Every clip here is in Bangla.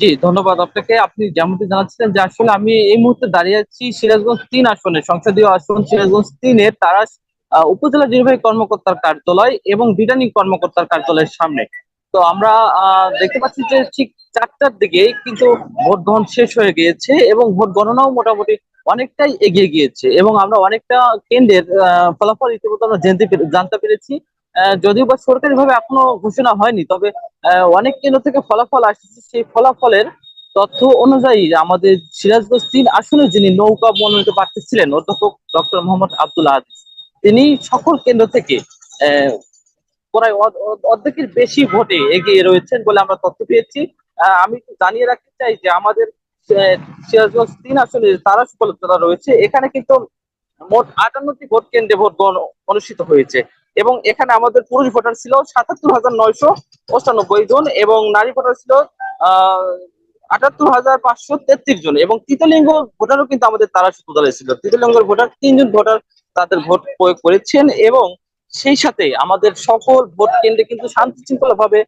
জি, ধন্যবাদ আপনাকে। আপনি যেমনটি জানাচ্ছিলেন যে আসলে আমি এই মুহূর্তে দাঁড়িয়ে আছি সিরাজগঞ্জ তিন আসনে, সংসদীয় আসন সিরাজগঞ্জ তিনের তারা উপজেলা নির্বাহী কর্মকর্তার কার্যালয় এবং রিটার্নিং কর্মকর্তার কার্যালয়ের সামনে। তো আমরা দেখতে পাচ্ছি যে ঠিক চারটার দিকে কিন্তু ভোট গ্রহণ শেষ হয়ে গিয়েছে এবং ভোট গণনাও মোটামুটি অনেকটাই এগিয়ে গিয়েছে এবং আমরা অনেকটা কেন্দ্রের ফলাফল ইতিমধ্যে আমরা জানতে জানতে পেরেছি। যদিও বা সরকারি ভাবে এখনও ঘোষণা হয়নি, তবে অনেক কেন্দ্র থেকে ফলাফল আসছে। সেই ফলাফলের তথ্য অনুযায়ী আমাদের সিরাজগঞ্জ তিন আসনে যিনি নৌকা মনোনীত প্রার্থী ছিলেন অধ্যাপক ডক্টর মোহাম্মদ আব্দুল আজিজ তিনি সকল কেন্দ্র থেকে প্রায় অর্ধ- অর্ধ- অর্ধেকের বেশি ভোটে এগিয়ে রয়েছেন বলে আমরা তথ্য পেয়েছি। আমি জানিয়ে রাখতে চাই যে আমাদের সিরাজগঞ্জ তিন আসনে তারা সফলতা রয়েছে। এখানে কিন্তু মোট আটান্নটি ভোট কেন্দ্রে ভোট গ্রহণ অনুষ্ঠিত হয়েছে এবং এখানে আমাদের পুরুষ ভোটার ছিল সাতাত্তর হাজার নয়শো পঁচানব্বই জন এবং নারী ভোটার ছিল আহ আটাত্তর হাজার পাঁচশো তেত্রিশ জন। এবং তৃতীয়লিঙ্গ ভোটারও কিন্তু আমাদের তারা সুতো দলে ছিল তৃতীয়লিঙ্গের ভোটার তিনজন ভোটার তাদের ভোট প্রয়োগ করেছেন এবং সেই সাথে আমাদের সকল ভোট কেন্দ্রে কিন্তু শান্তি শৃঙ্খলা ভাবে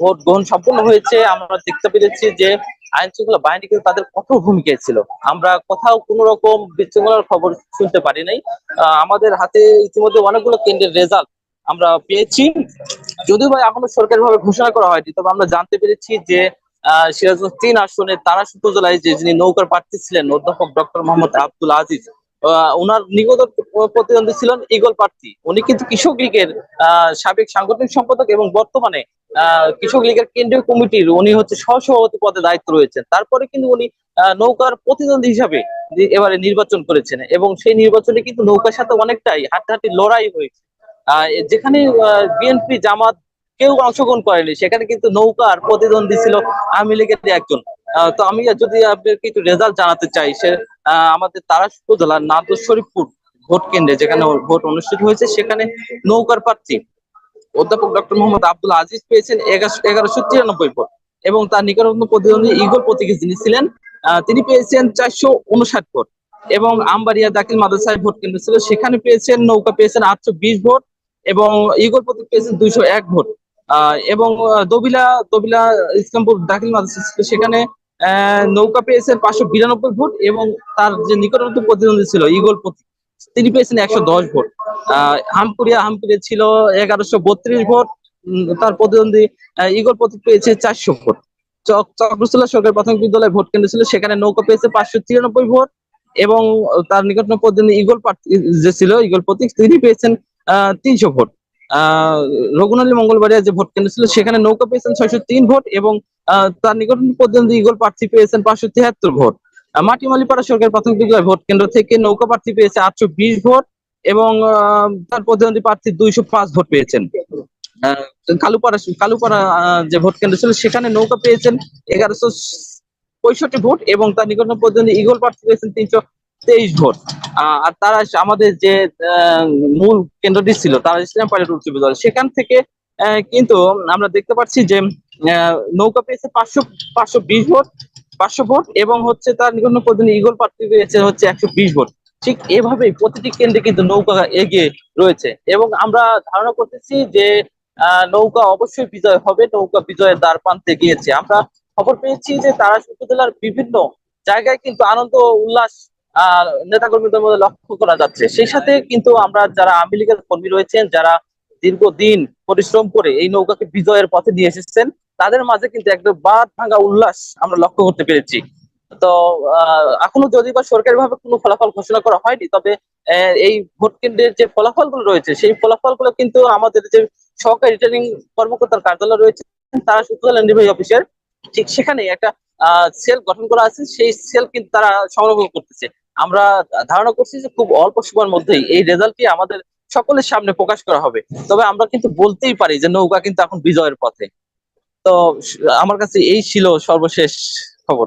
ভোট গ্রহণ সম্পন্ন হয়েছে। আমরা দেখতে পেরেছি যে আইন শৃঙ্খলা বাহিনী কিন্তু তাদের কঠোর ভূমিকায় ছিল। আমরা কোথাও কোনো রকম বিশৃঙ্খলার খবর শুনতে পারি নাই। আমাদের হাতে ইতিমধ্যে অনেকগুলো কেন্দ্রের রেজাল্ট আমরা পেয়েছি। যদিও বা এখনও সরকারি ভাবে ঘোষণা করা হয়নি, তবে আমরা জানতে পেরেছি যে সিরাজগঞ্জ তিন আসনে তারাসুত জেলায় যে যিনি নৌকার প্রার্থী ছিলেন, অধ্যাপক ডক্টর মোহাম্মদ আব্দুল আজিজ ওনার নিগত প্রতিদ্বন্দ্বী ছিলেন ইগল প্রার্থী। উনি কিন্তু কৃষক লীগের সাবেক সাংগঠনিক সম্পাদক এবং বর্তমানে কৃষক লীগের কেন্দ্রীয় কমিটির উনি হচ্ছে সহসভাপতি পদে দায়িত্ব রয়েছেন। তারপরে কিন্তু উনি নৌকার প্রতিদ্বন্দ্বী হিসাবে এবারে নির্বাচন করেছেন এবং সেই নির্বাচনে কিন্তু নৌকার সাথে অনেকটাই হাড্ডাহাড্ডি লড়াই হয়েছে। যেখানে বিএনপি জামাত কেউ অংশগ্রহণ করেনি। সেখানে কিন্তু নৌকার প্রতিদ্বন্দ্বী ছিল আওয়ামী লীগের একজন। তো আমি যদি আপনাকে একটু রেজাল্ট জানাতে চাই, সে আমাদের তারাসপুর জেলার নাদর শরীফপুর ভোট কেন্দ্রে যেখানে ভোট অনুষ্ঠিত হয়েছে, সেখানে নৌকার প্রার্থী অধ্যাপক ডক্টর মোহাম্মদ আব্দুল আজিজ পেয়েছেন এগারোশো তিরানব্বই ভোট এবং তার নিকটবর্তী প্রতিদ্বন্দ্বী ইগল প্রতীকে যিনি ছিলেন তিনি পেয়েছেন চারশো উনষাট ভোট এবং আমবাড়িয়া দাখিল মাদ্রাসায় ভোট কেন্দ্র ছিল। সেখানে পেয়েছেন, নৌকা পেয়েছেন আটশো বিশ ভোট এবং ইগল প্রতীক পেয়েছেন দুইশো এক ভোট। এবং দবিলা দবিলা ইসলামপুর দাখিল মাদ্রাসা সেখানে নৌকা পেয়েছেন পাঁচশো বিরানব্বই ভোট এবং তার যে নিকটবর্তী প্রতিদ্বন্দ্বী ছিল ইগল প্রতীক তিনি পেয়েছেন একশো দশ ভোট। আহ, হামপুরিয়া হামপুরিয়া ছিল এগারোশো বত্রিশ ভোট। তার প্রতিদ্বন্দ্বী ইগল প্রতীক পেয়েছে চারশো ভোট। চক চক্রসুলা সরকারি প্রাথমিক বিদ্যালয় ভোট কেন্দ্র ছিল। সেখানে নৌকা পেয়েছে পাঁচশো তিরানব্বই ভোট এবং তার নিকটতম প্রতিদ্বন্দ্বী ইগল প্রার্থী যে ছিল ইগল প্রতীক তিনি পেয়েছেন আহ তিনশো ভোট। রঘুনালী মঙ্গলবাড়িয়া যে ভোট কেন্দ্র ছিল, সেখানে নৌকা পেয়েছেন ছয়শো তিন ভোট এবং তার নিকটতম পর্যন্ত ইগল প্রার্থী পেয়েছেন পাঁচশো তিয়াত্তর ভোট। মাটিমালিপাড়া সরকার প্রাথমিক বিদ্যালয় ভোট কেন্দ্র থেকে নৌকা প্রার্থী পেয়েছে আটশো বিশ ভোট এবং তার প্রতিদ্বন্দ্বী প্রার্থী দুইশো পাঁচ ভোট পেয়েছেন। কালুপাড়া কালুপাড়া যে ভোট কেন্দ্র ছিল, সেখানে নৌকা পেয়েছেন এগারোশো পঁয়ষট্টি ভোট এবং তার নিকটতম পর্যন্ত ইগল প্রার্থী পেয়েছেন তিনশো তেইশ ভোট। আর তারা আমাদের যে মূল কেন্দ্রটি ছিল, তারা ইসলাম পাইলট উচ্চ বিদ্যালয় সেখান থেকে কিন্তু আমরা দেখতে পাচ্ছি যে নৌকা পেয়েছে পাঁচশো পাঁচশো বিশ ভোট, পাঁচশো ভোট এবং হচ্ছে তার নিকটতম প্রতিদ্বন্দ্বী ইগল প্রার্থী পেয়েছে হচ্ছে একশো বিশ ভোট। ঠিক এভাবেই প্রতিটি কেন্দ্রে কিন্তু নৌকা এগিয়ে রয়েছে এবং আমরা ধারণা করতেছি যে নৌকা অবশ্যই বিজয় হবে, নৌকা বিজয়ের দ্বার প্রান্তে গিয়েছে আমরা খবর পেয়েছি যে তারা উপজেলার বিভিন্ন জায়গায় কিন্তু আনন্দ, উল্লাস নেতাকর্মীদের মধ্যে লক্ষ্য করা যাচ্ছে। সেই সাথে কিন্তু আমরা যারা আওয়ামী লীগের কর্মী রয়েছেন, যারা দীর্ঘদিন পরিশ্রম করে এই নৌকাকে বিজয়ের পথে নিয়ে এসেছেন, তাদের মাঝে কিন্তু একদম বাদ ভাঙা উল্লাস আমরা লক্ষ্য করতে পেরেছি। তো এখনও যদি বা সরকারি ভাবে কোনো ফলাফল ঘোষণা করা হয়নি, তবে এই ভোট কেন্দ্রের যে ফলাফলগুলো রয়েছে, সেই ফলাফলগুলো কিন্তু আমাদের যে সহকারী রিটার্নিং কর্মকর্তার কার্যালয় রয়েছে, তারা সুতরাং নির্বাহী অফিসের, ঠিক সেখানে একটা সেল গঠন করা আছে, সেই সেল কিন্তু তারা সংগ্রহ করতেছে। আমরা ধারণা করছি যে খুব অল্প সময়ের মধ্যেই এই রেজাল্টটি আমাদের সকলের সামনে প্রকাশ করা হবে। তবে আমরা কিন্তু বলতেই পারি যে নৌকা কিন্তু এখন বিজয়ের পথে। তো আমার কাছে এই ছিল সর্বশেষ খবর।